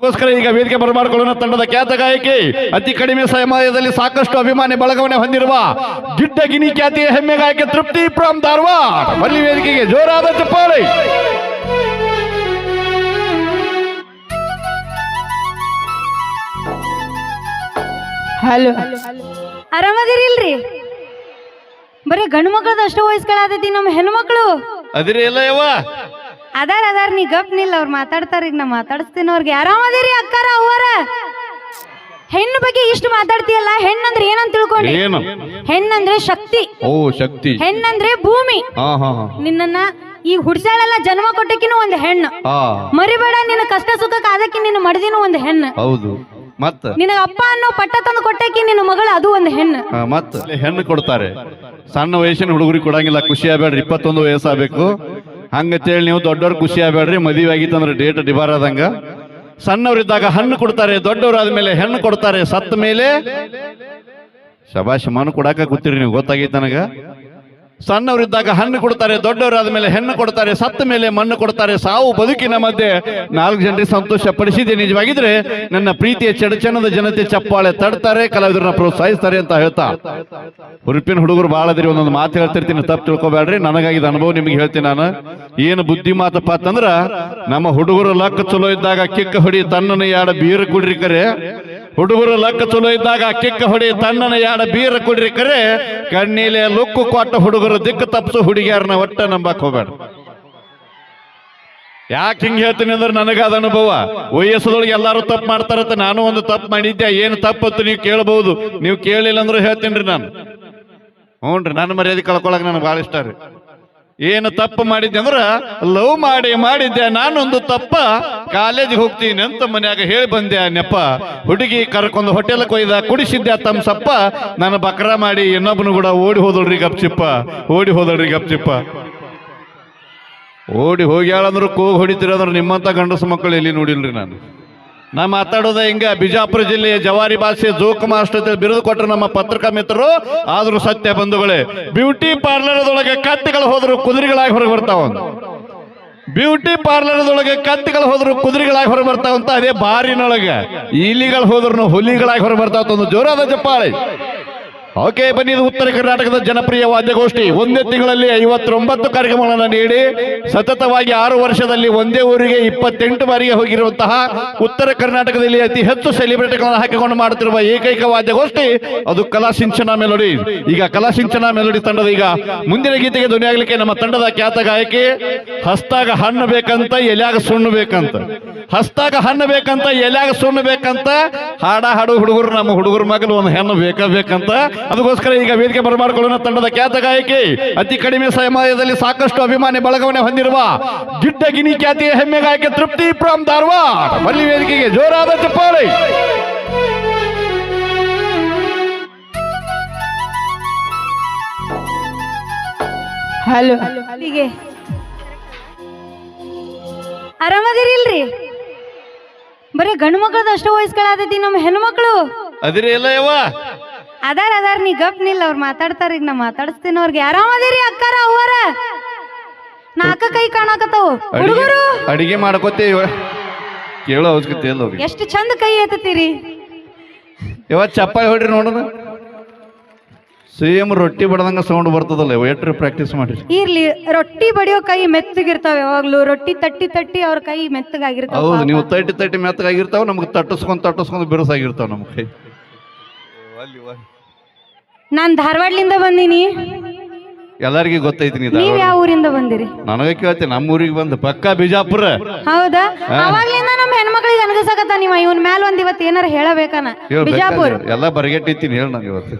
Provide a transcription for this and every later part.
ಅದಕ್ಕೋಸ್ಕರ ಈಗ ವೇದಿಕೆ ಬರಮಾಡಿಕೊಳ್ಳೋಣ ತಂಡದ ಖ್ಯಾತ ಗಾಯಕಿ ಅತಿ ಕಡಿಮೆ ಸಮಯದಲ್ಲಿ ಸಾಕಷ್ಟು ಅಭಿಮಾನಿ ಬಳಗವನ್ನೇ ಹೊಂದಿರುವ ಗಿಡ್ಡ ಗಿನಿ ಖ್ಯಾತಿಯ ಹೆಮ್ಮೆ ಗಾಯಕಿ ತೃಪ್ತಿ ಪ್ರಾಮ್ ಧಾರವಾಡ. ಮಲ್ಲಿ ವೇದಿಕೆಗೆ ಜೋರಾದ ಚಪ್ಪಾಳೆ. ಹಲೋ. ಆರಾಮದಿರಿಲ್ರಿ? ಬರೀ ಗಂಡು ಮಕ್ಕಳದ ಅಷ್ಟು ವಯಸ್ಸುಗಳಾದತಿ ನಮ್ಮ ಹೆಣ್ಮಕ್ಳು ಅದಿರಿ ಇಲ್ಲ ಯವ್ವ ಅದಾರ ಅದಾರ ನೀ ಗಪ್ ನಿಲ್ಲ ಅವ್ರು ಮಾತಾಡ್ತಾರ ಈಗ ನಾ ಮಾತಾಡಿಸ್ತೀನಿ. ಅವ್ರಿಗೆ ಆರಾಮದಿರಿ ಅಕ್ಕಾರ ಅವರ ಹೆಣ್ಣು ಬಗ್ಗೆ ಇಷ್ಟು ಮಾತಾಡ್ತೀಯಲ್ಲ ಹೆಣ್ಣಂದ್ರೆ ಏನಂತ ತಿಳ್ಕೊಂಡಿ? ಏನು? ಹೆಣ್ಣಂದ್ರೆ ಶಕ್ತಿ. ಓ ಶಕ್ತಿ. ಹೆಣ್ಣಂದ್ರೆ ಭೂಮಿ. ಹಾ ಹಾ ಹಾ. ನಿನ್ನನ್ನ ಈ ಹುಡ್ಸಾಳೆಲ್ಲ ಜನ್ಮ ಕೊಟ್ಟಕಿನೂ ಒಂದು ಹೆಣ್ಣು. ಹಾ. ಮರಿಬೇಡ ನಿನ್ನ ಕಷ್ಟ ಸುಖಕ್ಕೆ ಅದಕ್ಕೆ ನಿನ್ನ ಮಡದಿನೂ ಒಂದು ಹೆಣ್ಣು. ಹೌದು. ಮತ್ತ? ನಿನ್ನ ಅಪ್ಪ ಅನ್ನೋ ಪಟ್ಟ ತಂದು ಕೊಟ್ಟಕ್ಕೆ ನಿನ್ನ ಮಗಳು ಅದು ಒಂದು ಹೆಣ್ಣು. ಆ, ಮತ್ತ? ಹೆಣ್ಣು ಕೊಡ್ತಾರೆ. ಸಣ್ಣ ವಯಸ್ಸಿನ ಹುಡುಗರಿಗೆ ಕೊಡಂಗಿಲ್ಲ ಖುಷಿ ಆಗ್ಬೇಡ್ರಿ ಇಪ್ಪತ್ತೊಂದು ವಯಸ್ಸಾಗಬೇಕು ಹಂಗಂತೇಳಿ ನೀವು ದೊಡ್ಡವ್ರು ಖುಷಿ ಆಗ್ಬೇಡ್ರಿ, ಮದುವೆ ಆಗಿತ್ತಂದ್ರೆ ಡೇಟ್ ಡಿಬಾರ್ ಆದಂಗ ಸಣ್ಣವರಿದ್ದಾಗ ಹಣ್ಣು ಕೊಡ್ತಾರೆ, ದೊಡ್ಡವರಾದ್ಮೇಲೆ ಹೆಣ್ಣು ಕೊಡ್ತಾರೆ ಸತ್ತ ಮೇಲೆ ಶಬಾಷ್ ಮನು ಕೊಡಾಕ ಕೂತಿರಿ ನೀವು, ಗೊತ್ತಾಗೈತೆ ನನಗ. ಸಣ್ಣವರಿದ್ದಾಗ ಹಣ್ಣು ಕೊಡ್ತಾರೆ ದೊಡ್ಡವರಾದ ಹೆಣ್ಣು ಕೊಡ್ತಾರೆ, ಸತ್ತ ಮೇಲೆ ಮಣ್ಣು ಕೊಡ್ತಾರೆ, ಸಾವು ಬದುಕಿನ ಮಧ್ಯೆ ನಾಲ್ಕು ಜನರಿಗೆ ಸಂತೋಷ ಪಡಿಸಿದೆ ನಿಜವಾಗಿದ್ರೆ ನನ್ನ ಪ್ರೀತಿಯ ಚಡಚಣದ ಜನತೆ ಚಪ್ಪಾಳೆ ತಡ್ತಾರೆ, ಕಲಾವಿದರನ್ನ ಪ್ರೋತ್ಸಾಹಿಸ್ತಾರೆ ಅಂತ ಹೇಳ್ತಾ. ಉರುಪಿನ ಹುಡುಗರು ಬಾಳದ್ರಿ ಒಂದೊಂದು ಮಾತು ಹೇಳ್ತಿರ್ತೀನಿ, ತಪ್ಪು ತಿಳ್ಕೊಬೇಡ್ರಿ. ನನಗಾಗಿದ ಅನುಭವ ನಿಮ್ಗೆ ಹೇಳ್ತೀನಿ ನಾನು. ಏನು ಬುದ್ಧಿ ಮಾತಪ್ಪ ಅಂತಂದ್ರ ನಮ್ಮ ಹುಡುಗರು ಲಕ್ಕ ಚಲೋ ಇದ್ದಾಗ ಕಿಕ್ಕ ಹೊಡಿ ತನ್ನನ ಯಾಡ ಬೀರು ಕುಡ್ರಿ ಕರೆ. ಹುಡುಗರು ಲಕ್ಕ ಚಲೋ ಇದ್ದಾಗ ಕಿಕ್ಕ ಹೊಡಿ ತನ್ನನ ಯಾಡ ಬೀರ ಕುಡ್ರಿ ಕರೆ, ಕಣ್ಣೀಲೆ ಲುಕ್ಕು ಕೊಟ್ಟ ಹುಡುಗರು ದಿಕ್ಕು ತಪ್ಪಿಸು, ಹುಡುಗಿಯಾರನ್ನ ಒಟ್ಟ ನಂಬಕ್ ಹೋಗ್ಬೇಡ. ಯಾಕೆ ಹಿಂಗೆ ಹೇಳ್ತೀನಿ ಅಂದ್ರೆ ನನಗಾದ ಅನುಭವ. ವಯಸ್ಸದೊಳಗೆ ಎಲ್ಲಾರು ತಪ್ಪು ಮಾಡ್ತಾರತ್ತ ನಾನು ಒಂದು ತಪ್ಪು ಮಾಡಿದ್ದೆ, ಏನು ತಪ್ಪತ್ತು ನೀವು ಕೇಳಬಹುದು ನೀವು ಕೇಳಿಲ್ಲ ಅಂದ್ರೆ ಹೇಳ್ತೀನಿ ರೀ ನಾನು. ಹ್ಞೂ ರೀ ನನ್ನ ಮರ್ಯಾದೆ ಕಳ್ಕೊಳಕ್ ನನಗೆ ಭಾಳ ಇಷ್ಟ ರೀ. ಏನು ತಪ್ಪು ಮಾಡಿದ್ದೆ ಅಂದ್ರ, ಲವ್ ಮಾಡಿ, ಮಾಡಿದ್ದೆ, ನಾನೊಂದು ತಪ್ಪ. ಕಾಲೇಜಿಗೆ ಹೋಗ್ತೀನಿ ಅಂತ ಮನ್ಯಾಗ ಹೇಳಿ ಬಂದೆ ನೆಪ್ಪ ಹುಡುಗಿ ಕರ್ಕೊಂಡು ಹೋಟೆಲ್ ಕೊಯ್ದ, ಕುಡಿಸಿದ್ದೆ ತಮ್ಮ ಸಪ್ಪ ನಾನು ಬಕ್ರ ಮಾಡಿ ಇನ್ನೊಬ್ಬನು ಕೂಡ ಓಡಿ ಹೋದಳ್ರಿ ಗಪ್ಚಿಪ್ಪ. ಓಡಿ ಹೋದಳ್ರಿ ಗಪ್ಚಿಪ್ಪ. ಓಡಿ ಹೋಗ್ಯಾಳಂದ್ರು, ಕೂಗ್ ಹೊಡಿತೀರಂದ್ರೆ ನಿಮ್ಮಂತ ಗಂಡಸು ಮಕ್ಕಳು ಎಲ್ಲಿ ನೋಡಿಲ್ರಿ ನಾನು? ನಾ ಮಾತಾಡೋದ ಹಿಂಗ ಬಿಜಾಪುರ ಜಿಲ್ಲೆಯ ಜವಾರಿ ಭಾಷೆ ಜೋಕ್ ಮಾಸ್ಟರ್ ಬಿರುದು ಕೊಟ್ಟರು ನಮ್ಮ ಪತ್ರಿಕಾ ಮಿತ್ರರು. ಆದ್ರೂ ಸತ್ಯ ಬಂಧುಗಳೇ, ಬ್ಯೂಟಿ ಪಾರ್ಲರ್ದೊಳಗೆ ಕತ್ತಿಗಳು ಹೋದ್ರು ಕುದುರೆಗಳಾಗಿ ಹೊರಗೆ ಬರ್ತಾವ ಬ್ಯೂಟಿ ಪಾರ್ಲರ್ದೊಳಗೆ ಕತ್ತಿಗಳು ಹೋದ್ರು ಕುದುರೆಗಳಾಗಿ ಹೊರಗೆ ಬರ್ತಾವಂತ ಅದೇ ಬಾರಿನೊಳಗೆ. ಇಲಿಗಳು ಹೋದ್ರು ಹುಲಿಗಳಾಗಿ ಹೊರಗೆ ಬರ್ತಾವಂತ ಒಂದು ಜೋರಾದ ಚಪ್ಪಾಳೆ ಓಕೆ, ಬನ್ನಿ ಉತ್ತರ ಕರ್ನಾಟಕದ ಜನಪ್ರಿಯ ವಾದ್ಯಗೋಷ್ಠಿ. ಒಂದೇ ತಿಂಗಳಲ್ಲಿ ಐವತ್ತೊಂಬತ್ತು ಕಾರ್ಯಕ್ರಮಗಳನ್ನು ನೀಡಿ, ಸತತವಾಗಿ ಆರು ವರ್ಷದಲ್ಲಿ ಒಂದೇ ಊರಿಗೆ ಇಪ್ಪತ್ತೆಂಟು ಬಾರಿಗೆ ಹೋಗಿರುವಂತಹ ಉತ್ತರ ಕರ್ನಾಟಕದಲ್ಲಿ ಅತಿ ಹೆಚ್ಚು ಸೆಲೆಬ್ರಿಟಿಗಳನ್ನು ಹಾಕಿಕೊಂಡು ಮಾಡುತ್ತಿರುವ ಏಕೈಕ ವಾದ್ಯಗೋಷ್ಠಿ, ಅದು ಕಲಾ ಸಿಂಚನ ಮೆಲೋಡಿ. ಈಗ ಕಲಾ ಸಿಂಚನ ಮೆಲೋಡಿ ತಂಡದ ಈಗ ಮುಂದಿನ ಗೀತೆಗೆ ಧ್ವನಿಯಾಗಲಿಕ್ಕೆ ನಮ್ಮ ತಂಡದ ಖ್ಯಾತ ಗಾಯಕಿ, ಹಸ್ತಾಗ ಹಣ್ಣು ಬೇಕಂತ, ಎಲ್ಯಾಗ ಸುಣ್ಣು ಬೇಕಂತ. ಹಸ್ತಾಗ ಹಣ್ಣು ಬೇಕಂತ ಎಲ್ಯಾಗ ಸುಣ್ಣ ಬೇಕಂತ ಹಾಡ ಹಾಡು ಹುಡುಗರು ನಮ್ಮ ಹುಡುಗರ ಮಗಲು ಒಂದು ಹೆಣ್ಣು ಬೇಕ ಬೇಕಂತ. ಅದಕ್ಕೋಸ್ಕರ ಈಗ ವೇದಿಕೆ ಬರಮಾಡಿಕೊಳ್ಳೋಣ ತಂಡದ ಖ್ಯಾತ ಗಾಯಕಿ. ಅತಿ ಕಡಿಮೆ ಸಮಯದಲ್ಲಿ ಸಾಕಷ್ಟು ಅಭಿಮಾನಿ ಬಳಗವನ್ನೇ ಹೊಂದಿರುವ ಗಿಡ್ಡ ಗಿನಿ ಖ್ಯಾತಿಯ ಹೆಮ್ಮೆ ಗಾಯಕಿ ತೃಪ್ತಿ ಪ್ರಾಮ್ ಧಾರವಾಡ. ಬಲ್ಲಿ ವೇದಿಕೆಗೆ ಜೋರಾದ ಚಪ್ಪಾಳೆ. ಹಲೋ. ಅಲ್ಲಿಗೆ ಆರಾಮದಿರಿಲ್ರಿ ಬರೀ ಗಂಡು ಮಕ್ಕಳದ ಅಷ್ಟು ವಯಸ್ಸುಗಳಾದತಿ ನಮ್ಮ ಹೆಣ್ಮಕ್ಳು. ಅದಿರಿ ಇಲ್ಲ ಯವ್ವ. ಅದಾರ ಅದಾರ ನೀ ಗಪ್ ನಿಲ್ಲ ಅವ್ರು ಮಾತಾಡ್ತಾರ ಈಗ ನಾ ಮಾತಾಡಿಸ್ತೀನಿ ಅವ್ರಿಗೆ ಆರಾಮದಿರಿ ಅಕ್ಕಾರ ಅವರ ನಾಕ ಕೈ ಕಾಣಕತ್ತಾವು. ಹುಡುಗರು. ಅಡಿಗೆ ಮಾಡ್ಕೋತೀವಿ ಕೇಳೋ ಅವಶ್ಯಕತೆ ಇಲ್ಲ ಅವ್ರಿಗೆ. ಎಷ್ಟು ಚಂದ ಕೈ ಎತ್ತೀರಿ ಯಾವತ್ತು ಚಪ್ಪಾಳಿ ಹೊಡ್ರಿ ನೋಡೋಣ. ಸೇಮ್ ರೊಟ್ಟಿ ಬಡದಂಗ ಸೌಂಡ್ ಬರ್ತದಲ್ಲ ಎಟ್ರಿ ಪ್ರಾಕ್ಟೀಸ್ ಮಾಡಿ ಇರ್ಲಿ ರೊಟ್ಟಿ ಬಡಿಯೋ ಕೈ ಮೆತ್ತಗಿರ್ತಾವ ಯಾವಾಗ್ಲೂ ರೊಟ್ಟಿ ತಟ್ಟಿ ತಟ್ಟಿ ಅವ್ರ ಕೈ ಮೆತ್ತಗಾಗಿರ್ತಾವ ಹೌದು ನೀವು ತಟ್ಟಿ ತಟ್ಟಿ ಮೆತ್ತಗಾಗಿರ್ತಾವ ನಮ್ಗೆ ತಟ್ಟಿಸ್ಕೊಂಡ್ ತಟ್ಟಿಸ್ಕೊಂಡ್ ಬಿರುಸಾಗಿರ್ತಾವ ನಮ್ಮ ಕೈ. ನಾನ್ ಧಾರವಾಡ್ಲಿಂದ ಬಂದೀನಿ. ಎಲ್ಲರಿಗೂ ಗೊತ್ತೈತಿ ನೀ ನೀವ್ ಯಾವ ಊರಿಂದ ಬಂದಿರಿ? ನನಗೆ ಕೇಳ್ತೀನಿ ನಮ್ಮ ಊರಿಗೆ ಬಂದು ಪಕ್ಕಾ ಬಿಜಾಪುರ. ಹೌದಾ? ಅವಾಗ್ಲಿಂದ ನಮ್ಮ ಹೆಣ್ಮಕ್ಳಿಗೆ ಅನ್ಗಸಕತ್ತ ನೀವ ಇವನ್ ಮ್ಯಾಲ ಒಂದ್ ಇವತ್ತು ಏನಾರ ಹೇಳಬೇಕನ? ಬಿಜಾಪುರ. ಎಲ್ಲ ಬರಗೆಟ್ಟಿತ್ತೀನಿ ಹೇಳ ನಾನು ಇವತ್ತು.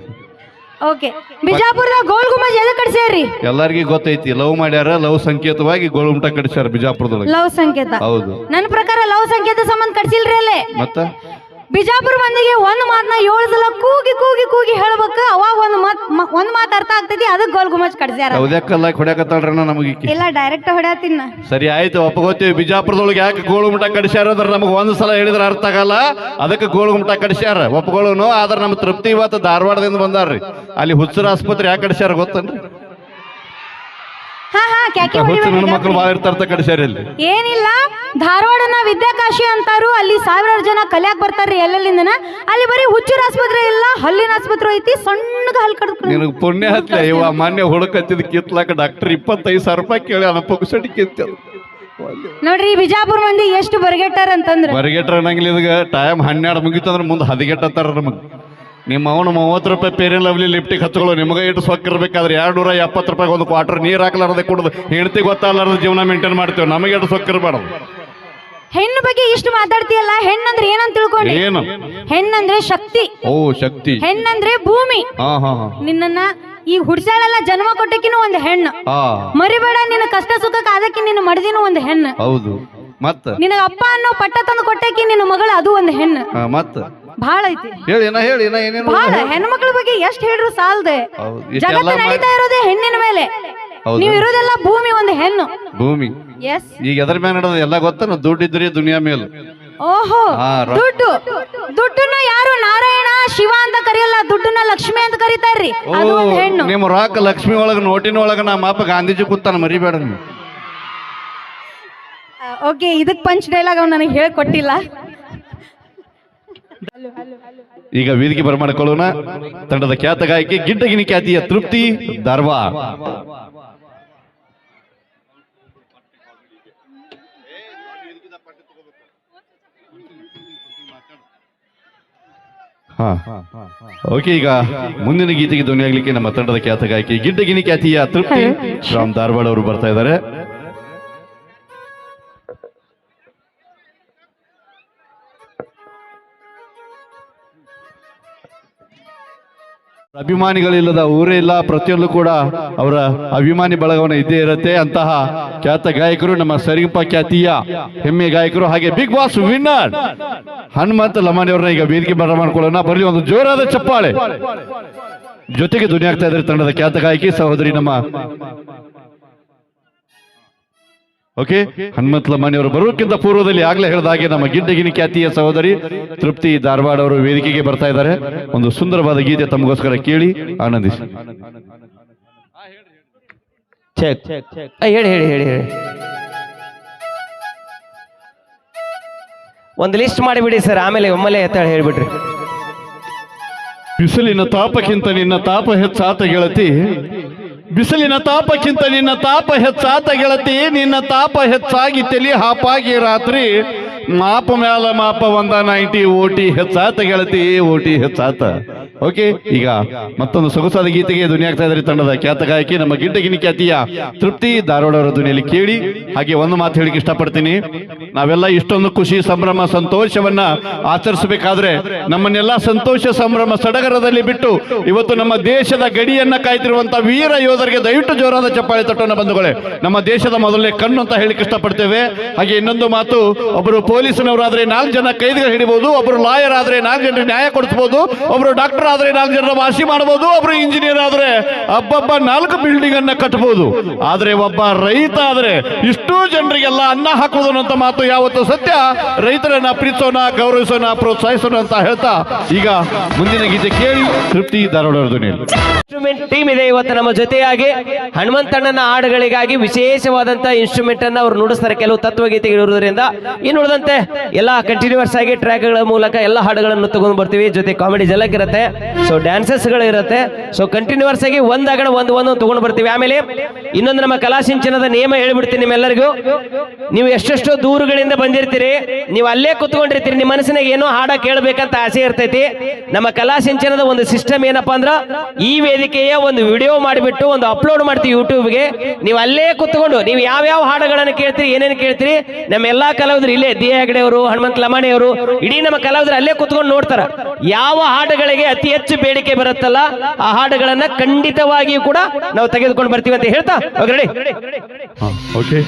ಓಕೆ ಬಿಜಾಪುರದ ಗೋಲ್ ಗುಂಬಜ್ ಎಲ್ಲ ಕಟ್ಸ್ಯಾರ್ರಿ? ಎಲ್ಲರಿಗೂ ಗೊತ್ತೈತಿ ಲವ್ ಮಾಡ್ಯಾರ ಲವ್ ಸಂಕೇತವಾಗಿ ಗೋಳುಮಟ ಕಡಿಸ್ಯಾರ ಬಿಜಾಪುರದೊಳಗೆ. ಲವ್ ಸಂಕೇತ. ಹೌದು. ನನ್ನ ಪ್ರಕಾರ ಲವ್ ಸಂಕೇತ ಸಂಬಂಧ ಕಟ್ಸಿಲ್ರಿ ಅಲ್ಲೇ. ಮತ್ತ? ಬಿಜಾಪುರ ಮಂದಿಗೆ ಒಂದು ಮಾತನ್ನ ಏಳು ಸಲ ಕೂಗಿ ಕೂಗಿ ಕೂಗಿ ಹೇಳ್ಬೇಕು. ಅವಾಗ ಒಂದು ಮಾತ್ ಒಂದ್ ಮಾತ್ ಅರ್ಥ ಆಗ್ತೈತಿ ಅದಕ್ಕೆ ಗೋಲ್ ಗುಮಚ್ ಯಾವ್ದ್ಯಾಕಲ್ಲ ಹೊಡ್ಯಾಕತ್ತಾಳ್ರಣ್ಣ ನಮಗೆ ಈಕಿ. ಇಲ್ಲ ಡೈರೆಕ್ಟ್ ಹೊಡ್ಯಾತಿನ್ನ ಸರಿ ಆಯ್ತು ಒಪ್ಪಗೋತೀವಿ ಬಿಜಾಪುರದೊಳಗೆ ಯಾಕೆ ಗೋಳುಮಟ ಕಡಿಸ್ಯಾರ ಅಂದ್ರೆ ನಮಗೆ ಒಂದು ಸಲ ಹೇಳಿದ್ರೆ ಅರ್ಥ ಆಗಲ್ಲ. ಅದಕ್ಕೆ ಗೋಳು ಮುಟ ಕಡಿಸ್ಯಾರ ಒಪ್ಕೊಳ್ಳೋನು ಆದ್ರೆ ನಮ್ಮ ತೃಪ್ತಿ ಇವತ್ತು ಧಾರವಾಡದಿಂದ ಬಂದಾರ್ರಿ. ಅಲ್ಲಿ ಹುಚ್ಚರ ಆಸ್ಪತ್ರೆ ಯಾಕೆ ಕಡಿಸ್ಯಾರ ಗೊತ್ತನ್ರಿ? ಹುಚ್ಚು ನನ್ನ ಮಕ್ಕಳು ಭಾಳ ಇರ್ತಾರ ಏನಿಲ್ಲ. ಧಾರವಾಡನ ವಿದ್ಯಾಕಾಶಿ ಅಂತಾರು ಅಲ್ಲಿ ಸಾವಿರಾರು ಜನ ಕಲ್ಯಾಕ್ ಬರ್ತಾರ್ರಿ ಎಲ್ಲೆಲ್ಲಿಂದನ? ಅಲ್ಲಿ ಬರೀ ಹುಚ್ಚೂರ್ ಆಸ್ಪತ್ರೆ ಇಲ್ಲ ಹಲ್ಲಿನ ಆಸ್ಪತ್ರೆ ಐತಿ ಸಣ್ಣಗ ಹಲ್ ಕಡ್ದು ನಿನಗೆ ಪುಣ್ಯ ಹತ್ಲೆ ಇವ ಮೊನ್ನೆ ಹುಡುಕತ್ತಿದ್ ಕಿತ್ಲಾಕ ಡಾಕ್ಟರ್ ಇಪ್ಪತ್ತೈದು ಸಾವಿರ ರೂಪಾಯಿ ಕೇಳಿ ಅನ್ನ ಪುಕ್ಸಟಿ ಕಿತ್ತ. ನೋಡ್ರಿ ಈ ಬಿಜಾಪುರ ಮಂದಿ ಎಷ್ಟು ಬರಗೆಟ್ಟಾರ ಅಂತಂದ್ರೆ ಬರಿಗೆಟ್ರ ಅನ್ನಂಗಿಲ್ಲ ಇದಕ್ಕೆ ಟೈಮ್ ಹನ್ನೆರಡು ಮುಗಿತಂದ್ರೆ ಮುಂದೆ ಹದಿಗೆಟ್ಟತ್ತಾರ ನಮಗೆ. ನಿಮ್ಮ ಅವನು ಮೂವತ್ತು ರೂಪಾಯಿ ಪೇರಿನ ಲವ್ಲಿ ಲಿಫ್ಟಿಗೆ ಹಚ್ಕೊಳ್ಳೋ ನಿಮಗೆ ಇಟ್ಟು ಸೊಕ್ಕಿರ್ಬೇಕಾದ್ರೆ ಎರಡು ನೂರ ಎಪ್ಪತ್ತು ರೂಪಾಯಿ ಒಂದು ಕ್ವಾರ್ಟರ್ ನೀರು ಹಾಕ್ಲಾರ್ದೆ ಕುಡ್ದು ಹೆಂಡತಿ ಗೊತ್ತಾಗಲಾರದ ಜೀವನ ಮೇಂಟೈನ್ ಮಾಡ್ತೇವೆ. ನಮಗೆ ಇಟ್ಟು ಸೊಕ್ಕಿರ್ಬಾರ್ದು. ಹೆಣ್ಣು ಬಗ್ಗೆ ಇಷ್ಟು ಮಾತಾಡ್ತೀಯಲ್ಲ ಹೆಣ್ಣಂದ್ರೆ ಏನಂತ ತಿಳ್ಕೊಂಡಿ ಏನು? ಹೆಣ್ಣಂದ್ರೆ ಶಕ್ತಿ. ಓ ಶಕ್ತಿ. ಹೆಣ್ಣಂದ್ರೆ ಭೂಮಿ. ಹಾ ಹಾ ಹಾ. ನಿನ್ನನ್ನ ಈ ಹುಡ್ಸಾಳೆಲ್ಲ ಜನ್ಮ ಕೊಟ್ಟಕ್ಕಿನ ಒಂದು ಹೆಣ್ಣು. ಹಾ. ಮರಿಬೇಡ ನಿನ್ನ ಕಷ್ಟ ಸುಖಕ್ಕೆ ಅದಕ್ಕೆ ನಿನ್ನ ಮಡದಿನೂ ಒಂದು ಹೆಣ್ಣು. ಹೌದು. ಮತ್ತ? ನಿನ್ನ ಅಪ್ಪ ಅನ್ನೋ ಪಟ್ಟ ತಂದು ಕೊಟ್ಟಕ್ಕೆ ನಿನ್ನ ಮಗಳು ಅದು ಒಂದು ಹೆಣ್ಣು. ಹಾ, ಮತ್ತ? ಭಾಳ ಐತಿ. ಹೇಳಿ ಏನ ಹೇಳಿ ಏನ ಏನೇನು ಭಾಳ. ಹೆಣ್ಮಕ್ಳ ಬಗ್ಗೆ ಎಷ್ಟು ಹೇಳ್ರು ಸಾಲದೆ. ಹೌದು ಇಷ್ಟೆಲ್ಲ ಜಗತ್ತು ಮಾಡಿ ನಡೀತಾ ಇರೋದೇ ಹೆಣ್ಣಿನ ಮೇಲೆ. ಹೌದು. ನೀವು ಇರೋದೆಲ್ಲ ಭೂಮಿ ಒಂದು ಹೆಣ್ಣು. ಭೂಮಿ. ಎಸ್ ಈಗ ಎದ್ರ ಮೇಲೆ ನಡೆದ ಎಲ್ಲ ದುಡ್ಡು ಇದ್ರಿ ದುನಿಯಾ ಮೇಲೆ. ಓಹೋ ಹಾ, ರ- ದುಡ್ಡು. ದುಡ್ಡನ್ನ ಯಾರು ನಾರಾಯಣ ಶಿವ ಅಂತ ಕರೆಯಲ್ಲ ದುಡ್ಡನ್ನ ಲಕ್ಷ್ಮಿ ಅಂತ ಕರೀತಾರ್ರಿ ಅದು ಒಂದು ಹೆಣ್ಣು. ನಿಮ್ಮ ರಾಕ್ ಲಕ್ಷ್ಮಿ ಒಳಗ ನೋಟಿನ ಒಳಗ ನಮ್ಮ ಅಪ್ಪ ಗಾಂಧೀಜಿ ಕೂತಾನ ಮರಿಬೇಡ ನೀವು. ಓಕೆ ಇದಕ್ ಪಂಚ್ ಡೈಲಾಗ್ ಅವ್ನು ನನಗೆ ಹೇಳ್ಕೊಟ್ಟಿಲ್ಲ. ಈಗ ವೇದಿಕೆ ಬರಮಾಡಿಕೊಳ್ಳೋಣ ತಂಡದ ಖ್ಯಾತ ಗಾಯಕಿ, ಗಿಡ್ಡಗಿನಿ ಖ್ಯಾತಿಯ ತೃಪ್ತಿ ದರ್ವಾ. ಓಕೆ, ಈಗ ಮುಂದಿನ ಗೀತೆಗೆ ಧ್ವನಿಯಾಗಲಿಕ್ಕೆ ನಮ್ಮ ತಂಡದ ಖ್ಯಾತ ಗಾಯಕಿ, ಗಿಡ್ಡಗಿನಿ ಖ್ಯಾತಿಯ ತೃಪ್ತಿ. ಶ್ರಾಮ್ ಧಾರವಾಡ ಅವರು ಬರ್ತಾ ಇದ್ದಾರೆ. ಅಭಿಮಾನಿಗಳಿಲ್ಲದ ಊರೇ ಇಲ್ಲ, ಪ್ರತಿಯೊಂದು ಕೂಡ ಅವರ ಅಭಿಮಾನಿ ಬಳಗವನ್ನು ಇದ್ದೇ ಇರುತ್ತೆ. ಅಂತಹ ಖ್ಯಾತ ಗಾಯಕರು ನಮ್ಮ ಸರಿಗಪ್ಪ ಖ್ಯಾತಿಯ ಹೆಮ್ಮೆ ಗಾಯಕರು ಹಾಗೆ Bigg Boss winner Hanumantha Lamani ಅವರನ್ನ ಈಗ ವೇದಿಕೆ ಬರ ಮಾಡ್ಕೊಳ್ಳೋಣ. ಬರಲಿ ಒಂದು ಜೋರಾದ ಚಪ್ಪಾಳೆ. ಜೊತೆಗೆ ದುನಿಯಾಗ್ತಾ ಇದ್ದಾರೆ ತಂಡದ ಖ್ಯಾತ ಗಾಯಕಿ ಸಹೋದರಿ ನಮ್ಮ ಓಕೆ ಹನುಮಂತ ಲಮಾನಿ ಅವರು ಬರೋಕ್ಕಿಂತ ಪೂರ್ವದಲ್ಲಿ ಆಗ್ಲೇ ಹೇಳಿದ ಹಾಗೆ ನಮ್ಮ ಗಿಡ್ಡಗಿನಿ ಖ್ಯಾತಿಯ ಸಹೋದರಿ ತೃಪ್ತಿ ಧಾರವಾಡ ಅವರು ವೇದಿಕೆಗೆ ಬರ್ತಾ ಇದ್ದಾರೆ. ಒಂದು ಸುಂದರವಾದ ಗೀತೆ ತಮಗೋಸ್ಕರ ಕೇಳಿ ಆನಂದಿಸಿ. ಚೆಕ್ ಹೇಳಿ ಹೇಳಿ ಹೇಳಿ ಹೇಳಿ. ಒಂದು ಲಿಸ್ಟ್ ಮಾಡಿಬಿಡಿ ಸರ್ ಆಮೇಲೆ ಒಮ್ಮೆಲೆ ಎತ್ತಾಳೆ ಹೇಳ್ಬಿಡ್ರಿ. ಬಿಸಿಲಿನ ತಾಪಕ್ಕಿಂತ ನಿನ್ನ ತಾಪ ಹೆಚ್ಚಾತ ಗೆಳತಿ ಬಿಸಿಲಿನ ತಾಪಕ್ಕಿಂತ ನಿನ್ನ ತಾಪ ಹೆಚ್ಚಾತ ಗೆಳತಿ, ನಿನ್ನ ತಾಪ ಹೆಚ್ಚಾಗಿ ತಲಿ ಹಾಪಾಗಿ ರಾತ್ರಿ. ಮಾಪ ಮ್ಯಾಲ ಮಾಪ ಒಂದ ನೈಂಟಿ, ಓಟಿ ಹೆಚ್ಚಾತ ಗೆಳತಿ, ಓಟಿ ಹೆಚ್ಚಾತ. ಓಕೆ, ಈಗ ಮತ್ತೊಂದು ಸೊಗಸಾದ ಗೀತೆಗೆ ಧ್ವನಿ ಆಗ್ತಾ ಇದ್ದಾರೆ ತಂಡದ ಖ್ಯಾತ ಗಾಯಕಿ, ನಮ್ಮ ಗಿಡ್ಡಗಿನಿ ಖ್ಯಾತಿಯ ತೃಪ್ತಿ ಧಾರವಾಡವರ ಧ್ವನಿಯಲ್ಲಿ ಕೇಳಿ, ಹಾಗೆ ಒಂದು ಮಾತು ಹೇಳಿಕ್ಕೆ ಇಷ್ಟಪಡ್ತೀನಿ. ನಾವೆಲ್ಲ ಇಷ್ಟೊಂದು ಖುಷಿ, ಸಂಭ್ರಮ, ಸಂತೋಷವನ್ನ ಆಚರಿಸಬೇಕಾದ್ರೆ ನಮ್ಮನ್ನೆಲ್ಲ ಸಂತೋಷ, ಸಂಭ್ರಮ ಸಡಗರದಲ್ಲಿ ಬಿಟ್ಟು ಇವತ್ತು ನಮ್ಮ ದೇಶದ ಗಡಿಯನ್ನ ಕಾಯ್ತಿರುವಂತ ವೀರ ಯೋಧರಿಗೆ ದಯವಿಟ್ಟು ಜೋರಾದ ಚಪ್ಪಾಳೆ ತಟ್ಟೋಣ ಬಂಧುಗಳೇ. ನಮ್ಮ ದೇಶದ ಮೊದಲನೇ ಕಣ್ಣು ಅಂತ ಹೇಳಿಕ್ಕೆ ಇಷ್ಟಪಡ್ತೇವೆ. ಹಾಗೆ ಇನ್ನೊಂದು ಮಾತು ಒಬ್ಬರು ಪೊಲೀಸ್ನವರಾದ್ರೆ ನಾಲ್ಕು ಜನ ಕೈದಿಗಳು ಹಿಡಿಬಹುದು ಒಬ್ಬರು ಲಾಯರ್ ಆದ್ರೆ ನಾಲ್ಕು ಜನರಿಗೆ ನ್ಯಾಯ ಕೊಡಿಸಬಹುದು ಒಬ್ಬರು ಡಾಕ್ಟರ್ ಆದ್ರೆ ನಾಲ್ಕು ಜನರ ವಾಸಿ ಮಾಡಬಹುದು ಒಬ್ಬರು ಇಂಜಿನಿಯರ್ ಆದ್ರೆ ಅಬ್ಬಬ್ಬ ನಾಲ್ಕು ಬಿಲ್ಡಿಂಗ್ ಅನ್ನ ಕಟ್ಟಬಹುದು ಆದ್ರೆ ಒಬ್ಬ ರೈತ ಆದ್ರೆ ಇಷ್ಟು ಜನರಿಗೆಲ್ಲ ಅನ್ನ ಹಾಕುವುದು ಅಂತ ಮಾತು ಯಾವತ್ತು ಸತ್ಯ. ರೈತರನ್ನ ಪ್ರೀತಿಸೋಣ, ಗೌರವಿಸೋಣ, ಪ್ರೋತ್ಸಾಹಿಸೋಣ ಅಂತ ಹೇಳ್ತಾ ಈಗ ಮುಂದಿನ ಗೀತೆ ಕೇಳಿ ತೃಪ್ತಿ ಧಾರವಾಡ ಇನ್ಸ್ಟ್ರೂಮೆಂಟ್ ಟೀಮ್ ಇದೆ ಇವತ್ತು ನಮ್ಮ ಜೊತೆಯಾಗಿ. ಹನುಮಂತಣ್ಣನ ಹಾಡುಗಳಿಗಾಗಿ ವಿಶೇಷವಾದಂತ ಇನ್ಸ್ಟ್ರೂಮೆಂಟ್ ಅನ್ನ ಅವರು ನುಡಿಸ್ತಾರೆ. ಕೆಲವು ತತ್ವಗೀತೆಗಳಿರುವುದರಿಂದ ಇನ್ನು ಉಳಿದಂತೆ ಎಲ್ಲ ಕಂಟಿನ್ಯೂಸ್ ಆಗಿ ಟ್ರ್ಯಾಕ್ಗಳ ಮೂಲಕ ಎಲ್ಲ ಹಾಡುಗಳನ್ನು ತಗೊಂಡು ಬರ್ತೀವಿ. ಜೊತೆ ಕಾಮಿಡಿ ಜಲಕ್ ಇರುತ್ತೆ. ಸೊ ಗಳು ಇರುತ್ತೆ. ಸೊ ಕಂಟಿನ್ಯೂಸ್ ಆಗಿ ಒಂದಾಗಣ ಒಂದು ಒಂದು ತಗೊಂಡು ಬರ್ತೀವಿ. ಆಮೇಲೆ ಇನ್ನೊಂದು ನಮ್ಮ ಕಲಾಸಿಂಚನದ ನಿಯಮ ಹೇಳ್ಬಿಡ್ತೀನಿ ನಿಮ್ಮೆಲ್ಲರಿಗೂ. ನೀವು ಎಷ್ಟೆಷ್ಟೋ ದೂರುಗಳಿಂದ ಬಂದಿರ್ತೀರಿ, ನೀವು ಅಲ್ಲೇ ಕುತ್ಕೊಂಡಿರ್ತೀರಿ, ನಿಮ್ಮ ಮನಸ್ಸಿನಾಗ ಏನೋ ಹಾಡ ಕೇಳಬೇಕಂತ ಆಸೆ ಇರ್ತೈತಿ. ನಮ್ಮ ಕಲಾಸಿಂಚನದ ಒಂದು ಸಿಸ್ಟಮ್ ಏನಪ್ಪಾ ಅಂದ್ರ, ಈ ವೇದಿಕೆಯ ಒಂದು ವಿಡಿಯೋ ಮಾಡಿಬಿಟ್ಟು ಒಂದು ಅಪ್ಲೋಡ್ ಮಾಡ್ತೀವಿ ಯೂಟ್ಯೂಬ್ಗೆ. ನೀವು ಅಲ್ಲೇ ಕುತ್ಕೊಂಡು, ನೀವು ಯಾವ್ಯಾವ ಹಾಡುಗಳನ್ನು ಕೇಳ್ತೀರಿ, ಏನೇನು ಕೇಳ್ತೀರಿ, ನಮ್ಮ ಎಲ್ಲಾ ಕಲಾವಿದರು ಇಲ್ಲೇ, ದಿ ಹೆಗಡೆ ಹನುಮಂತ ಲಮಾಣಿ ಅವರು ಇಡೀ ನಮ್ಮ ಕಲಾವಿದರು ಅಲ್ಲೇ ಕುತ್ಕೊಂಡು ನೋಡ್ತಾರ. ಯಾವ ಹಾಡುಗಳಿಗೆ ಅತಿ ಹೆಚ್ಚು ಬೇಡಿಕೆ ಬರುತ್ತಲ್ಲ ಆ ಹಾಡುಗಳನ್ನ ಖಂಡಿತವಾಗಿಯೂ ಕೂಡ ನಾವು ತೆಗೆದುಕೊಂಡು ಬರ್ತೀವಿ ಅಂತ ಹೇಳ್ತಾ ಓಕೆ